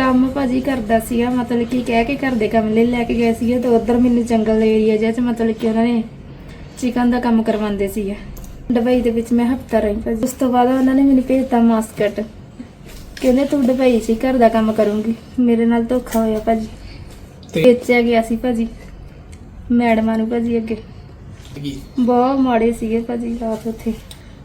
ਕੰਮ ਭਾਜੀ ਕਰਦਾ ਸੀਗਾ ਮਤਲਬ ਕਿ ਕਹਿ ਕੇ ਘਰ ਦੇ ਕੰਮ ਲਈ ਲੈ ਕੇ ਗਏ ਸੀਗੇ ਤੇ ਉਧਰ ਮੈਨੂੰ ਜੰਗਲ ਏਰੀਆ ਜਿਹਾ ਚ ਮਤਲਬ ਕਿ ਉਹਨਾਂ ਨੇ ਚਿਕਨ ਦਾ ਕੰਮ ਕਰਵਾਉਂਦੇ ਸੀਗੇ। ਦੁਬਈ ਦੇ ਵਿੱਚ ਮੈਂ ਹਫਤਾ ਰਹੀ ਭਾਜੀ। ਉਸ ਤੋਂ ਬਾਅਦ ਉਹਨਾਂ ਨੇ ਮੈਨੂੰ ਭੇਜਤਾ ਮਾਸਕਟ ਕਹਿੰਦੇ ਤੂੰ ਦੁਬਈ 'ਚ ਹੀ ਘਰ ਦਾ ਕੰਮ ਕਰੂੰਗੀ। ਮੇਰੇ ਨਾਲ ਧੋਖਾ ਹੋਇਆ ਭਾਜੀ। ਤੇ ਵੇਚਿਆ ਗਿਆ ਸੀ ਭਾਜੀ। ਮੈਡਮਾਂ ਨੂੰ ਭਾਜੀ ਅੱਗੇ। ਕੀ? ਬਹੁਤ ਮਾੜੇ ਸੀਗੇ ਭਾਜੀ ਰਾਤ ਉੱਥੇ।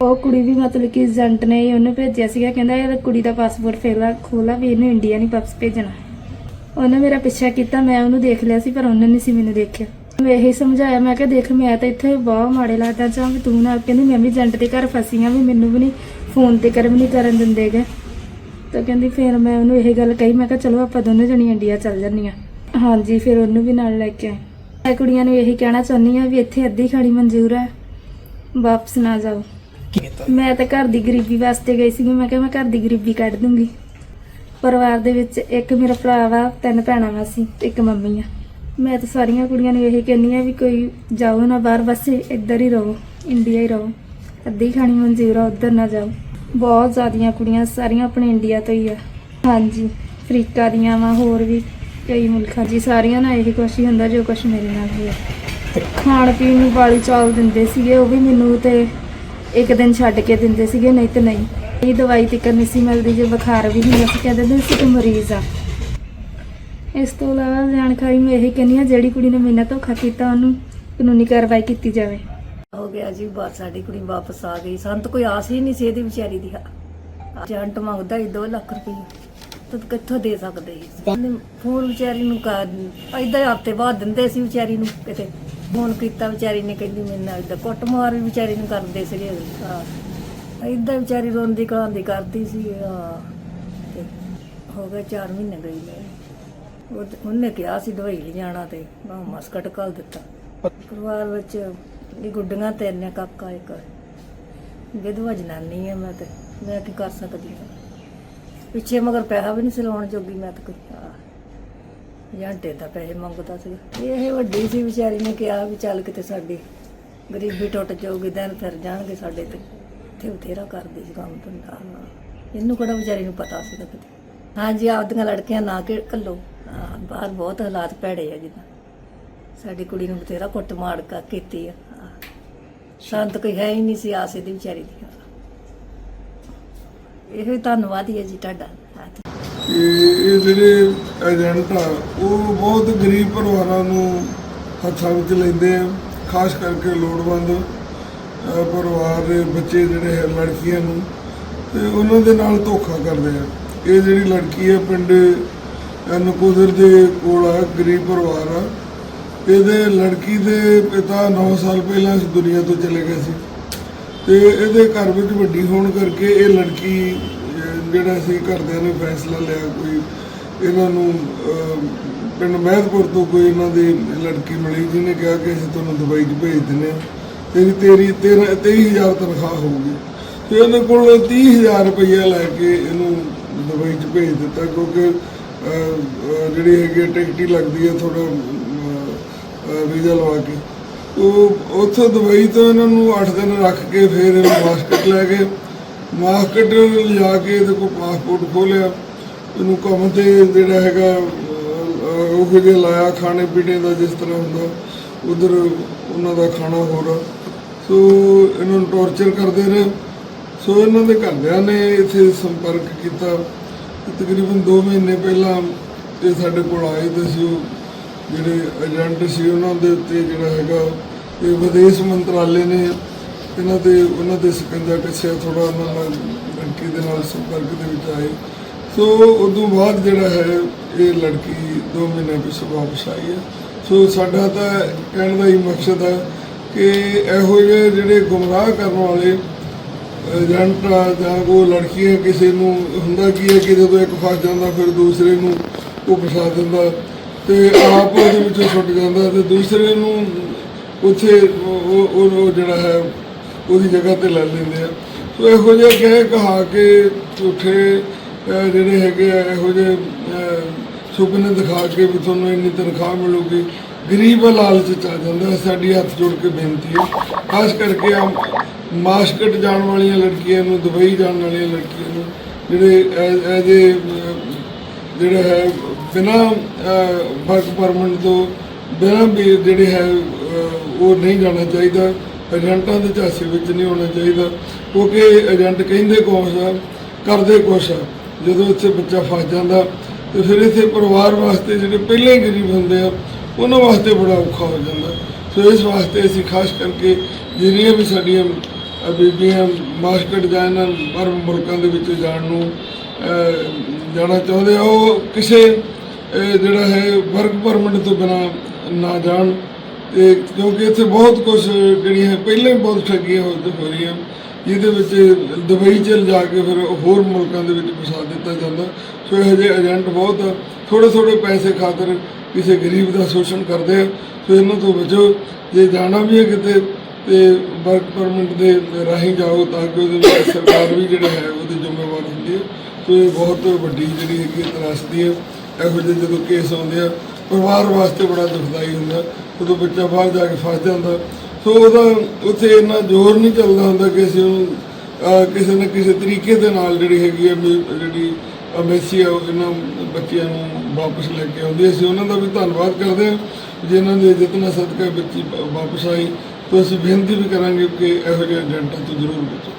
ਉਹ ਕੁੜੀ ਵੀ ਮਤਲਬ ਕਿ ਏਜੰਟ ਨੇ ਹੀ ਉਹਨੂੰ ਭੇਜਿਆ ਸੀਗਾ, ਕਹਿੰਦਾ ਇਹ ਕੁੜੀ ਦਾ ਪਾਸਪੋਰਟ ਫੇਲਾ ਖੋਲਾ ਵੀ ਇਹਨੂੰ ਇੰਡੀਆ ਨਹੀਂ ਵਾਪਸ ਭੇਜਣਾ। ਉਹਨੇ ਮੇਰਾ ਪਿੱਛਾ ਕੀਤਾ, ਮੈਂ ਉਹਨੂੰ ਦੇਖ ਲਿਆ ਸੀ, ਪਰ ਉਹਨੇ ਨਹੀਂ ਸੀ ਮੈਨੂੰ ਦੇਖਿਆ। ਮੈਂ ਇਹੀ ਸਮਝਾਇਆ, ਮੈਂ ਕਿਹਾ ਦੇਖ, ਮੈਂ ਤਾਂ ਇੱਥੇ ਬਹੁਤ ਮਾੜੇ ਲੱਗਦਾ ਚਾਹ ਵੀ ਤੂੰ ਨਾ ਕਹਿੰਦੀ, ਮੈਂ ਵੀ ਏਜੰਟ ਦੇ ਘਰ ਫਸੀ ਆ, ਵੀ ਮੈਨੂੰ ਵੀ ਨਹੀਂ ਫੋਨ ਤੇ ਕਰਮ ਨਹੀਂ ਕਰਨ ਦਿੰਦੇਗੇ ਤਾਂ ਕਹਿੰਦੀ ਫਿਰ ਮੈਂ ਉਹਨੂੰ ਇਹ ਗੱਲ ਕਹੀ, ਮੈਂ ਕਿਹਾ ਚਲੋ ਆਪਾਂ ਦੋਨੋਂ ਜਣੀ ਇੰਡੀਆ ਚੱਲ ਜੰਨੀਆਂ ਹਾਂਜੀ, ਫਿਰ ਉਹਨੂੰ ਵੀ ਨਾਲ ਲੈ ਕੇ ਆਏ। ਮੈਂ ਕੁੜੀਆਂ ਨੂੰ ਇਹੀ ਕਹਿਣਾ ਚਾਹੁੰਦੀ ਆ ਵੀ ਇੱਥੇ ਅੱਧੀ ਖਾਣੀ ਮਨਜ਼ੂਰ ਹੈ, ਵਾਪਸ ਨਾ ਜਾਓ। ਮੈਂ ਤਾਂ ਘਰ ਦੀ ਗਰੀਬੀ ਵਾਸਤੇ ਗਈ ਸੀ ਮੈਂ ਕਿਹਾ ਮੈਂ ਘਰ ਦੀ ਗਰੀਬੀ ਕੱਢ ਦੂੰਗੀ। ਪਰਿਵਾਰ ਦੇ ਵਿੱਚ ਇੱਕ ਮੇਰਾ ਭਰਾ ਵਾ ਤਿੰਨ ਭੈਣਾਂ ਵਾ ਸੀ ਇੱਕ ਮੰਮੀ ਆ। ਮੈਂ ਤਾਂ ਸਾਰੀਆਂ ਕੁੜੀਆਂ ਨੂੰ ਇਹ ਕਹਿੰਦੀ ਆ ਵੀ ਕੋਈ ਜਾਓ ਨਾ ਬਾਹਰ ਬਸ ਇੱਧਰ ਹੀ ਰਹੋ ਇੰਡੀਆ ਹੀ ਰਹੋ। ਅੱਧੀ ਖਾਣੀ ਮਨਜ਼ੂਰ ਆ ਉੱਧਰ ਨਾ ਜਾਓ। ਬਹੁਤ ਜ਼ਿਆਦੀਆਂ ਕੁੜੀਆਂ ਸਾਰੀਆਂ ਆਪਣੇ ਇੰਡੀਆ ਤੋਂ ਹੀ ਆ। ਹਾਂਜੀ ਅਫਰੀਕਾ ਦੀਆਂ ਵਾ ਹੋਰ ਵੀ ਕਈ ਮੁਲਕਾਂ ਜੀ ਸਾਰੀਆਂ ਨਾਲ ਇਹੀ ਕੁਛ ਹੀ ਹੁੰਦਾ ਜੋ ਕੁਛ ਮੇਰੇ ਨਾਲ ਹੋਇਆ। ਖਾਣ ਪੀਣ ਨੂੰ ਵਾਲੀ ਚਾਵਲ ਦਿੰਦੇ ਸੀਗੇ ਉਹ ਵੀ ਮੈਨੂੰ ਤੇ ਇੱਕ ਦਿਨ ਛੱਡ ਕੇ ਦਿੰਦੇ ਸੀਗੇ, ਨਹੀਂ ਤੇ ਨਹੀਂ। ਇਹ ਦਵਾਈ ਤੇ ਨਹੀਂ ਸੀ ਮਿਲਦੀ ਜੇ ਬੁਖਾਰ ਵੀ ਹੁੰਦਾ ਸੀ ਕਹਿੰਦੇ ਨੇ ਸੀ ਤੂੰ ਮਰੀਜ਼ ਆ। ਇਸ ਤੋਂ ਇਲਾਵਾ ਜਾਣਕਾਰੀ ਮੈਂ ਇਹ ਕਹਿੰਦੀ ਆ, ਜਿਹੜੀ ਕੁੜੀ ਨੇ ਮੇਰੇ ਧੋਖਾ ਕੀਤਾ, ਉਹਨੂੰ ਕਾਨੂੰਨੀ ਕਾਰਵਾਈ ਕੀਤੀ ਜਾਵੇ। ਹੋ ਗਿਆ ਜੀ ਬਾਤ ਸਾਡੀ ਕੁੜੀ ਵਾਪਸ ਆ ਗਈ। ਸਾਨੂੰ ਤਾਂ ਕੋਈ ਆਸ ਹੀ ਨਹੀਂ ਸੀ ਇਹਦੀ ਵਿਚਾਰੀ ਦੀ। ਏਜੰਟ ਮੰਗਦਾ ਹੀ 2 ਲੱਖ ਰੁਪਏ ਤਾਂ ਕਿੱਥੋਂ ਦੇ ਸਕਦੇ ਸੀ? ਫੋਨ ਵਿਚਾਰੀ ਨੂੰ ਕਰ ਏਦਾਂ ਹਫ਼ਤੇ ਬਾਅਦ ਦਿੰਦੇ ਸੀ ਵਿਚਾਰੀ ਨੂੰ ਕਿਤੇ। ਫੋਨ ਕੀਤਾ ਵਿਚਾਰੀ ਨੇ ਕਹਿੰਦੀ ਮੇਰੇ ਨਾਲ ਏਦਾਂ ਕੁੱਟਮਾਰ ਵੀ ਵਿਚਾਰੀ ਨੂੰ ਕਰਦੇ ਸੀਗੇ। ਹਾਂ। ਏਦਾਂ ਵਿਚਾਰੀ ਰੋਂਦੀ ਕਲਾਂਦੀ ਕਰਦੀ ਸੀ ਹਾਂ। ਤੇ ਹੋ ਗਏ 4 ਮਹੀਨੇ ਗਈ ਉਹ ਉਹਨੇ ਕਿਹਾ ਸੀ ਦਵਾਈ ਲੈ ਜਾਣਾ ਤੇ ਮੈਂ ਮਸਕਟ ਕੱਲ ਦਿੱਤਾ। ਪਰਿਵਾਰ ਵਿੱਚ ਇਹ ਗੁੱਡੀਆਂ ਤੇ ਨੇ ਕਾਕਾ ਇੱਕ ਵਿਧਵਾ ਜਨਾਨੀ ਹੈ ਮੈਂ ਤੇ ਮੈਂ ਕੀ ਕਰ ਸਕਦੀ ਹਾਂ ਪਿੱਛੇ ਮਗਰ ਪੈਸਾ ਵੀ ਨਹੀਂ ਸਿਲਾਉਣ ਜੋਗੀ ਮੈਂ ਤਾਂ ਕੋਈ ਜਾਂਟੇ ਦਾ ਪੈਸੇ ਮੰਗਦਾ ਸੀ। ਇਹ ਵੱਡੀ ਸੀ ਵਿਚਾਰੀ ਨੇ ਕਿਹਾ ਵੀ ਚੱਲ ਕਿਤੇ ਸਾਡੀ ਗਰੀਬੀ ਟੁੱਟ ਜਾਊਗੀ ਦਿਨ ਫਿਰ ਜਾਣਗੇ ਸਾਡੇ ਤੇ। ਇੱਥੇ ਬਥੇਰਾ ਕਰਦੀ ਸੀ ਕੰਮ ਧੰਦਾ ਇਹਨੂੰ ਕਿਹੜਾ ਵਿਚਾਰੀ ਨੂੰ ਪਤਾ ਸੀ ਕਿਤੇ। ਹਾਂਜੀ ਆਪਦੀਆਂ ਲੜਕੀਆਂ ਨਾ ਕਿ ਕੱਲੋ। ਹਾਂ, ਬਾਹਰ ਬਹੁਤ ਹਾਲਾਤ ਭੈੜੇ ਆ ਜਿੱਦਾਂ। ਸਾਡੀ ਕੁੜੀ ਨੂੰ ਬਥੇਰਾ ਕੁੱਟ ਮਾਰ ਕੇ ਕੀਤੀ ਆ। ਸ਼ਾਂਤ ਕੋਈ ਹੈ ਹੀ ਨਹੀਂ ਸੀ ਆਸੇ ਦੀ ਵਿਚਾਰੀ ਦੀ। ਇਹੋ ਹੀ ਧੰਨਵਾਦ ਹੀ ਹੈ ਜੀ ਤੁਹਾਡਾ। ਕਿ ਇਹ ਜਿਹੜੇ ਏਜੰਟ ਆ, ਉਹ ਬਹੁਤ ਗਰੀਬ ਪਰਿਵਾਰਾਂ ਨੂੰ ਹੱਥਾਂ ਵਿੱਚ ਲੈਂਦੇ ਆ, ਖਾਸ ਕਰਕੇ ਲੋੜਵੰਦ ਪਰਿਵਾਰ ਦੇ ਬੱਚੇ ਜਿਹੜੇ ਹੈ, ਲੜਕੀਆਂ ਨੂੰ, ਤੇ ਉਹਨਾਂ ਦੇ ਨਾਲ ਧੋਖਾ ਕਰਦੇ ਆ। ਇਹ ਜਿਹੜੀ ਲੜਕੀ ਹੈ, ਪਿੰਡ ਨਕੋਦਰ ਦੇ ਕੋਲ ਆ, ਗਰੀਬ ਪਰਿਵਾਰ ਆ। ਇਹਦੇ ਲੜਕੀ ਦੇ ਪਿਤਾ 9 ਸਾਲ ਪਹਿਲਾਂ ਇਸ ਦੁਨੀਆ ਤੋਂ ਚਲੇ ਗਏ ਸੀ। ਤੇ ਇਹਦੇ ਘਰ ਵਿੱਚ ਵੱਡੀ ਹੋਣ ਕਰਕੇ ਇਹ ਲੜਕੀ ਜਿਹੜਾ ਸੀ ਘਰਦਿਆਂ ਨੇ ਫੈਸਲਾ ਲਿਆ ਕੋਈ ਇਹਨਾਂ ਨੂੰ ਪਿੰਡ ਮਹਿਦਪੁਰ ਤੋਂ ਕੋਈ ਇਹਨਾਂ ਦੀ ਲੜਕੀ ਮਿਲੀ ਜਿਹਨੇ ਕਿਹਾ ਕਿ ਅਸੀਂ ਤੁਹਾਨੂੰ ਦੁਬਈ 'ਚ ਭੇਜ ਦਿੰਦੇ ਹਾਂ, ਤੇਰੀ ਤੇਰੀ 13 23000 ਤਨਖਾਹ ਹੋਊਗੀ। ਤੇ ਇਹਦੇ ਕੋਲ 30000 ਰੁਪਈਆ ਲੈ ਕੇ ਇਹਨੂੰ ਦੁਬਈ 'ਚ ਭੇਜ ਦਿੱਤਾ ਕਿਉਂਕਿ ਜਿਹੜੀ ਹੈਗੀ ਹੈ ਟਿਕਟ ਹੀ ਲੱਗਦੀ ਹੈ ਥੋੜਾ ਵੀਜ਼ਾ ਲਵਾ ਕੇ। ਉਹ ਉੱਥੋਂ ਦੁਬਈ ਤੋਂ ਇਹਨਾਂ ਨੂੰ 8 ਦਿਨ ਰੱਖ ਕੇ ਫਿਰ ਇਹਨੂੰ ਮਾਸਕਟ ਲੈ ਕੇ ਮਾਸਕਟ ਲਿਜਾ ਕੇ ਇਹਦੇ ਕੋਲ ਪਾਸਪੋਰਟ ਖੋਲਿਆ। ਇਹਨੂੰ ਕੰਮ ਤੇ ਜਿਹੜਾ ਹੈਗਾ ਉਹ ਜਿਹੇ ਲਾਇਆ, ਖਾਣੇ ਪੀਣੇ ਦਾ ਜਿਸ ਤਰ੍ਹਾਂ ਹੁੰਦਾ, ਉਧਰ ਉਹਨਾਂ ਦਾ ਖਾਣਾ ਹੋਰ। ਸੋ ਇਹਨਾਂ ਨੂੰ ਟੌਰਚਰ ਕਰਦੇ ਰਹੇ। ਸੋ ਇਹਨਾਂ ਦੇ ਘਰਦਿਆਂ ਨੇ ਇੱਥੇ ਸੰਪਰਕ ਕੀਤਾ। ਤਕਰੀਬਨ 2 ਮਹੀਨੇ ਪਹਿਲਾਂ ਇਹ ਸਾਡੇ ਕੋਲ ਆਏ ਤੇ ਸੀ ਉਹ ਜਿਹੜੇ ਏਜੰਟ ਸੀ ਉਹਨਾਂ ਦੇ ਉੱਤੇ ਜਿਹੜਾ ਹੈਗਾ, ਇਹ ਵਿਦੇਸ਼ ਮੰਤਰਾਲੇ ਨੇ ਇਹਨਾਂ ਦੇ, ਉਹਨਾਂ ਦੇ ਸਕੰਜਾ ਕੱਸਿਆ ਥੋੜਾ ਉਹਨਾਂ ਨਾਲ ਲੜਕੀ ਦੇ ਨਾਲ ਸੰਪਰਕ ਦੇ ਵਿੱਚ ਆਏ। ਸੋ ਉਦੋਂ ਬਾਅਦ ਜਿਹੜਾ ਹੈ, ਇਹ ਲੜਕੀ 2 ਮਹੀਨੇ ਪਿਛੋਂ ਵਾਪਸ ਆਈ ਹੈ। ਸੋ ਸਾਡਾ ਤਾਂ ਕਹਿਣ ਦਾ ਹੀ ਮਕਸਦ ਹੈ ਕਿ ਇਹੋ ਜਿਹੇ ਜਿਹੜੇ ਗੁੰਮਰਾਹ ਕਰਨ ਵਾਲੇ ਏਜੰਟ ਆ ਜਾਂ ਉਹ ਲੜਕੀਆਂ ਕਿਸੇ ਨੂੰ ਹੁੰਦਾ ਕੀ ਹੈ ਕਿ ਜਦੋਂ ਇੱਕ ਫਸ ਜਾਂਦਾ ਫਿਰ ਦੂਸਰੇ ਨੂੰ ਉਹ ਫਸਾ ਦਿੰਦਾ ਤੇ ਆਪ ਉਹਦੇ ਵਿੱਚੋਂ ਛੁੱਟ ਜਾਂਦਾ ਤੇ ਦੂਸਰੇ ਨੂੰ ਉੱਥੇ ਉਹ ਉਹ ਜਿਹੜਾ ਹੈ ਉਹਦੀ ਜਗ੍ਹਾ ਤੇ ਲੈ ਲੈਂਦੇ ਆ। ਸੋ ਇਹੋ ਜਿਹੇ ਕਹਿ ਕਹਾ ਕੇ ਝੂਠੇ ਜਿਹੜੇ ਹੈਗੇ ਆ, ਇਹੋ ਜਿਹੇ ਸੁਪਨੇ ਦਿਖਾ ਕੇ ਵੀ ਤੁਹਾਨੂੰ ਇੰਨੀ ਤਨਖਾਹ ਮਿਲੂਗੀ। ਗਰੀਬ ਲਾਲਚ ਚ ਆ ਜਾਂਦਾ ਸਾਡੀ ਹੱਥ ਜੋੜ ਕੇ ਬੇਨਤੀ ਹੈ। ਖਾਸ ਕਰਕੇ ਆ ਮਾਸਕਟ ਜਾਣ ਵਾਲੀਆਂ ਲੜਕੀਆਂ ਨੂੰ, ਦੁਬਈ ਜਾਣ ਵਾਲੀਆਂ ਲੜਕੀਆਂ ਨੂੰ, ਜਿਹੜੇ ਐਜੇ ਜਿਹੜਾ ਹੈ, ਬਿਨਾ ਵਰਕ ਪਰਮਿਟ ਤੋਂ, ਬਿਨਾ ਵੀ ਜਿਹੜੇ ਹੈ ਉਹ ਨਹੀਂ ਜਾਣਾ ਚਾਹੀਦਾ। ਏਜੰਟਾਂ ਦੇ ਝਾਂਸੇ ਵਿੱਚ ਨਹੀਂ ਹੋਣਾ ਚਾਹੀਦਾ, ਕਿਉਂਕਿ ਏਜੰਟ ਕਹਿੰਦੇ ਕੁਛ ਆ ਕਰਦੇ ਕੁਛ ਆ। ਜਦੋਂ ਇੱਥੇ ਬੱਚਾ ਫਸ ਜਾਂਦਾ, ਤੇ ਫਿਰ ਇੱਥੇ ਪਰਿਵਾਰ ਵਾਸਤੇ ਜਿਹੜੇ ਪਹਿਲਾਂ ਹੀ ਗਰੀਬ ਹੁੰਦੇ ਆ, ਉਹਨਾਂ ਵਾਸਤੇ ਬੜਾ ਔਖਾ ਹੋ ਜਾਂਦਾ। ਸੋ ਇਸ ਵਾਸਤੇ ਅਸੀਂ ਖਾਸ ਕਰਕੇ ਜਿਹੜੀਆਂ ਵੀ ਸਾਡੀਆਂ ਬੀਬੀਆਂ ਮਾਸਕਟ ਜਾਂ ਇਹਨਾਂ ਬਾਹਰ ਮੁਲਕਾਂ ਦੇ ਵਿੱਚ ਜਾਣ ਨੂੰ ਜਾਣਾ ਚਾਹੁੰਦੇ ਆ, ਉਹ ਕਿਸੇ ਜਿਹੜਾ ਹੈ, ਵਰਕ ਪਰਮਿਟ ਤੋਂ ਬਿਨਾ ਨਾ ਜਾਣ। ਤੇ ਕਿਉਂਕਿ ਇੱਥੇ ਬਹੁਤ ਕੁਝ ਜਿਹੜੀਆਂ ਪਹਿਲਾਂ ਹੀ ਬਹੁਤ ਠੱਗੀਆਂ ਹੋ ਹੋ ਰਹੀਆਂ। ਜਿਹਦੇ ਵਿੱਚ ਦੁਬਈ ਚਲ ਜਾ ਕੇ ਫਿਰ ਹੋਰ ਮੁਲਕਾਂ ਦੇ ਵਿੱਚ ਫਸਾ ਦਿੱਤਾ ਜਾਂਦਾ। ਸੋ ਇਹੋ ਜਿਹੇ ਏਜੰਟ ਬਹੁਤ ਥੋੜੇ ਥੋੜੇ ਪੈਸੇ ਖਾਤਰ ਕਿਸੇ ਗਰੀਬ ਦਾ ਸ਼ੋਸ਼ਣ ਕਰਦੇ ਆ। ਸੋ ਇਹਨਾਂ ਤੋਂ ਬਚੋ। ਜੇ ਜਾਣਾ ਵੀ ਹੈ ਕਿਤੇ ਤੇ ਵਰਕ ਪਰਮਿਟ ਦੇ ਰਾਹੀਂ ਜਾਓ ਤਾਂ ਕਿ ਉਹਦੇ ਵਿੱਚ ਸਰਕਾਰ ਵੀ ਜਿਹੜਾ ਹੈ, ਉਹਦੀ ਜ਼ਿੰਮੇਵਾਰ ਹੁੰਦੀ ਹੈ। ਸੋ ਇਹ ਬਹੁਤ ਵੱਡੀ ਜਿਹੜੀ ਹੈਗੀ ਤਰਾਸਦੀ ਹੈ। ਇਹੋ ਜਿਹੇ ਜਦੋਂ ਕੇਸ ਆਉਂਦੇ ਆ ਪਰਿਵਾਰ ਵਾਸਤੇ ਬੜਾ ਦੁਖਦਾਈ ਹੁੰਦਾ, ਉਦੋਂ ਬੱਚਾ ਬਾਹਰ ਜਾ ਕੇ ਫਸ ਜਾਂਦਾ। ਸੋ ਉਹਦਾ ਉੱਥੇ ਇੰਨਾ ਜ਼ੋਰ ਨਹੀਂ ਚੱਲਦਾ ਹੁੰਦਾ ਕਿ ਅਸੀਂ ਉਹਨੂੰ ਕਿਸੇ ਨਾ ਕਿਸੇ ਤਰੀਕੇ ਦੇ ਨਾਲ ਜਿਹੜੀ ਹੈਗੀ ਹੈ ਜਿਹੜੀ ਅਮੇਸੀ ਆ, ਉਹ ਇਹਨਾਂ ਬੱਚਿਆਂ ਨੂੰ ਵਾਪਸ ਲੈ ਕੇ ਆਉਂਦੀ। ਅਸੀਂ ਉਹਨਾਂ ਦਾ ਵੀ ਧੰਨਵਾਦ ਕਰਦੇ ਹਾਂ, ਜਿਨ੍ਹਾਂ ਦੇ ਜਿਤਨਾ ਸਦਕਾ ਬੱਚੀ ਵਾਪਸ ਆਈ। ਤਾਂ ਅਸੀਂ ਬੇਨਤੀ ਵੀ ਕਰਾਂਗੇ ਕਿ ਇਹੋ ਜਿਹੇ ਏਜੰਟਾਂ ਤੋਂ ਜ਼ਰੂਰ ਬਚੋ।